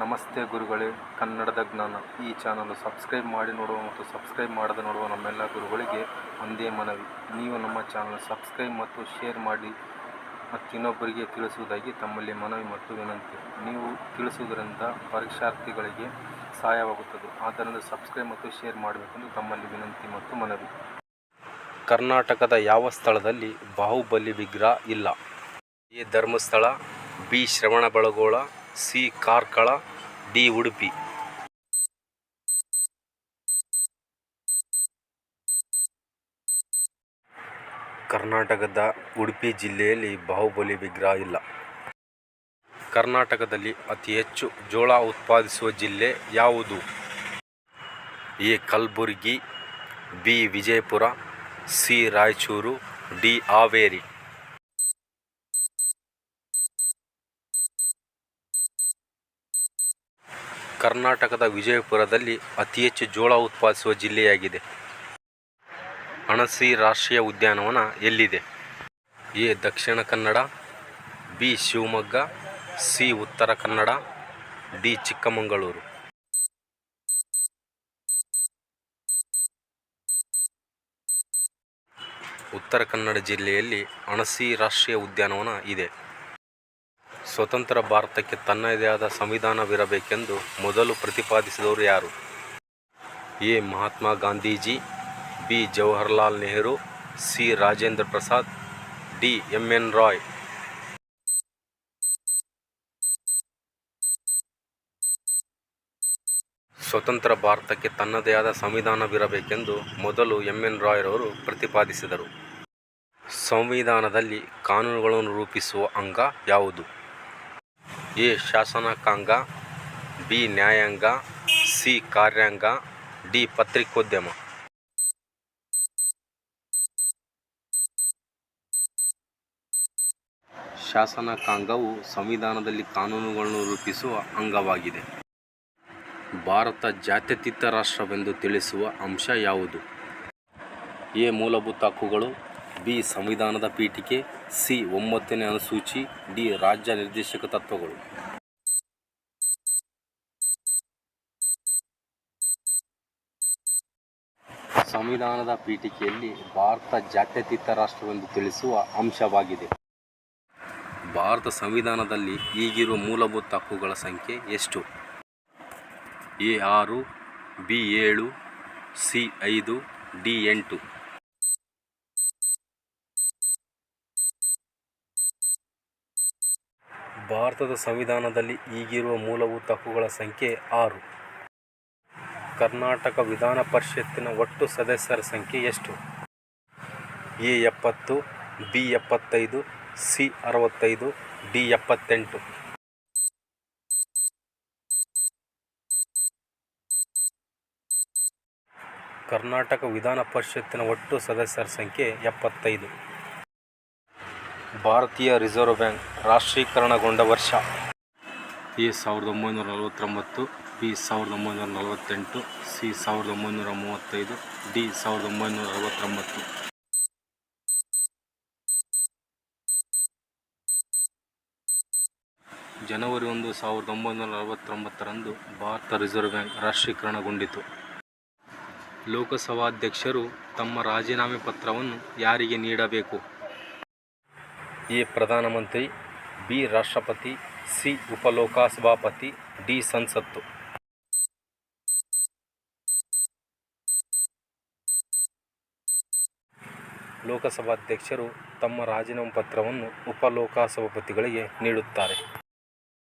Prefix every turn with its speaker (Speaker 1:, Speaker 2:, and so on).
Speaker 1: ನಮಸ್ತೆ ಗುರುಗಳೇ. ಕನ್ನಡದ ಜ್ಞಾನ. ಈ ಚಾನಲ್ ಸಬ್ಸ್ಕ್ರೈಬ್ ಮಾಡಿ ನೋಡುವ ಮತ್ತು ಸಬ್ಸ್ಕ್ರೈಬ್ ಮಾಡದೆ ನೋಡುವ ನಮ್ಮೆಲ್ಲ ಗುರುಗಳಿಗೆ ಒಂದೇ ಮನವಿ. ನೀವು ನಮ್ಮ ಚಾನಲ್ ಸಬ್ಸ್ಕ್ರೈಬ್ ಮತ್ತು ಶೇರ್ ಮಾಡಿ ಮತ್ತು ಇನ್ನೊಬ್ಬರಿಗೆ ತಿಳಿಸುವುದಾಗಿ ತಮ್ಮಲ್ಲಿ ಮನವಿ ಮತ್ತು ವಿನಂತಿ. ನೀವು ತಿಳಿಸುವುದರಿಂದ ಪರೀಕ್ಷಾರ್ಥಿಗಳಿಗೆ ಸಹಾಯವಾಗುತ್ತದೆ. ಆದ್ದರಿಂದ ಸಬ್ಸ್ಕ್ರೈಬ್ ಮತ್ತು ಶೇರ್ ಮಾಡಬೇಕೆಂದು ತಮ್ಮಲ್ಲಿ ವಿನಂತಿ ಮತ್ತು ಮನವಿ. ಕರ್ನಾಟಕದ ಯಾವ ಸ್ಥಳದಲ್ಲಿ ಬಾಹುಬಲಿ ವಿಗ್ರಹ ಇಲ್ಲ? A Dharmasthala, B Shravanabelagola C Karkala, D Udupi. ಕರ್ನಾಟಕದ ಉಡುಪಿ ಜಿಲ್ಲೆಯಲ್ಲಿ ಬಾಹುಬಲಿ ವಿಗ್ರಹ ಇಲ್ಲ. ಕರ್ನಾಟಕದಲ್ಲಿ ಅತಿ ಹೆಚ್ಚು ಜೋಳ ಉತ್ಪಾದಿಸುವ ಜಿಲ್ಲೆ ಯಾವುದು? A. Kalaburagi, B. Vijayapura, C. Raichur, D. Haveri. ಕರ್ನಾಟಕದ ವಿಜಯಪುರದಲ್ಲಿ ಅತಿ ಹೆಚ್ಚು ಜೋಳ ಉತ್ಪಾದಿಸುವ ಜಿಲ್ಲೆಯಾಗಿದೆ. ಅಣಸಿ ರಾಷ್ಟ್ರೀಯ ಉದ್ಯಾನವನ ಎಲ್ಲಿದೆ? A. Dakshina Kannada, B. Shivamogga, C. Uttara Kannada, D. Chikkamagaluru. Uttara Kannada ಜಿಲ್ಲೆಯಲ್ಲಿ ಅಣಸಿ ರಾಷ್ಟ್ರೀಯ ಉದ್ಯಾನವನ ಇದೆ. ಸ್ವತಂತ್ರ ಭಾರತಕ್ಕೆ ತನ್ನದೇ ಆದ ಸಂವಿಧಾನವಿರಬೇಕೆಂದು ಮೊದಲು ಪ್ರತಿಪಾದಿಸಿದವರು ಯಾರು? A. Mahatma Gandhiji, B. Jawaharlal Nehru, C. Rajendra Prasad, D. M. N. Roy. ಸ್ವತಂತ್ರ ಭಾರತಕ್ಕೆ ತನ್ನದೇ ಆದ ಸಂವಿಧಾನವಿರಬೇಕೆಂದು ಮೊದಲು ಎಂ. ಎನ್. ರಾಯ್ರವರು ಪ್ರತಿಪಾದಿಸಿದರು. ಸಂವಿಧಾನದಲ್ಲಿ ಕಾನೂನುಗಳನ್ನು ರೂಪಿಸುವ ಅಂಗ ಯಾವುದು? ಎ ಶಾಸನಕಾಂಗ ಬಿ ನ್ಯಾಯಾಂಗ, ಸಿ ಕಾರ್ಯಾಂಗ, ಡಿ ಪತ್ರಿಕೋದ್ಯಮ. ಶಾಸನಕಾಂಗವು ಸಂವಿಧಾನದಲ್ಲಿ ಕಾನೂನುಗಳನ್ನು ರೂಪಿಸುವ ಅಂಗವಾಗಿದೆ. ಭಾರತ ಜಾತ್ಯತೀತ ರಾಷ್ಟ್ರವೆಂದು ತಿಳಿಸುವ ಅಂಶ ಯಾವುದು? ಎ ಮೂಲಭೂತ ಹಕ್ಕುಗಳು, ಬಿ ಸಂವಿಧಾನದ ಪೀಠಿಕೆ, ಸಿ ಒಂಬತ್ತನೇ ಅನುಸೂಚಿ, ಡಿ ರಾಜ್ಯ ನಿರ್ದೇಶಕ ತತ್ವಗಳು. ಸಂವಿಧಾನದ ಪೀಠಿಕೆಯಲ್ಲಿ ಭಾರತ ಜಾತ್ಯತೀತ ರಾಷ್ಟ್ರವೆಂದು ತಿಳಿಸುವ ಅಂಶವಾಗಿದೆ. ಭಾರತ ಸಂವಿಧಾನದಲ್ಲಿ ಈಗಿರುವ ಮೂಲಭೂತ ಹಕ್ಕುಗಳ ಸಂಖ್ಯೆ ಎಷ್ಟು? ಎ ಆರು, ಬಿ ಏಳು, ಸಿ ಐದು, ಡಿ ಎಂಟು. ಭಾರತದ ಸಂವಿಧಾನದಲ್ಲಿ ಈಗಿರುವ ಮೂಲಭೂತ ಹಕ್ಕುಗಳ ಸಂಖ್ಯೆ ಆರು. ಕರ್ನಾಟಕ ವಿಧಾನ ಪರಿಷತ್ತಿನ ಒಟ್ಟು ಸದಸ್ಯರ ಸಂಖ್ಯೆ ಎಷ್ಟು? ಎ ಎಪ್ಪತ್ತು, ಬಿ ಎಪ್ಪತ್ತೈದು, ಸಿ ಅರವತ್ತೈದು, ಡಿ ಎಪ್ಪತ್ತೆಂಟು. ಕರ್ನಾಟಕ ವಿಧಾನ ಪರಿಷತ್ತಿನ ಒಟ್ಟು ಸದಸ್ಯರ ಸಂಖ್ಯೆ ಎಪ್ಪತ್ತೈದು. ಭಾರತೀಯ ರಿಸರ್ವ್ ಬ್ಯಾಂಕ್ ರಾಷ್ಟ್ರೀಕರಣಗೊಂಡ ವರ್ಷ. ಈ ಸಾವಿರದ ಒಂಬೈನೂರ ನಲವತ್ತೊಂಬತ್ತು ಬಿ ಸಾವಿರದ ಒಂಬೈನೂರ ನಲವತ್ತೆಂಟು, ಸಿ ಸಾವಿರದ ಒಂಬೈನೂರ ಮೂವತ್ತೈದು, ಡಿ ಸಾವಿರದ ಒಂಬೈನೂರ ಅರವತ್ತೊಂಬತ್ತು. ಜನವರಿ ಒಂದು ಸಾವಿರದ ಒಂಬೈನೂರ ನಲವತ್ತೊಂಬತ್ತರಂದು ಭಾರತ ರಿಸರ್ವ್ ಬ್ಯಾಂಕ್ ರಾಷ್ಟ್ರೀಕರಣಗೊಂಡಿತು. ಲೋಕಸಭಾಧ್ಯಕ್ಷರು ತಮ್ಮ ರಾಜೀನಾಮೆ ಪತ್ರವನ್ನು ಯಾರಿಗೆ ನೀಡಬೇಕು? ಎ ಪ್ರಧಾನಮಂತ್ರಿ, ಬಿ ರಾಷ್ಟ್ರಪತಿ, ಸಿ ಉಪಲೋಕಸಭಾಪತಿ, ಡಿ ಸಂಸತ್ತು. ಲೋಕಸಭಾಧ್ಯಕ್ಷರು ತಮ್ಮ ರಾಜೀನಾಮೆ ಪತ್ರವನ್ನು ಉಪಲೋಕಸಭಾಪತಿಗಳಿಗೆ ನೀಡುತ್ತಾರೆ.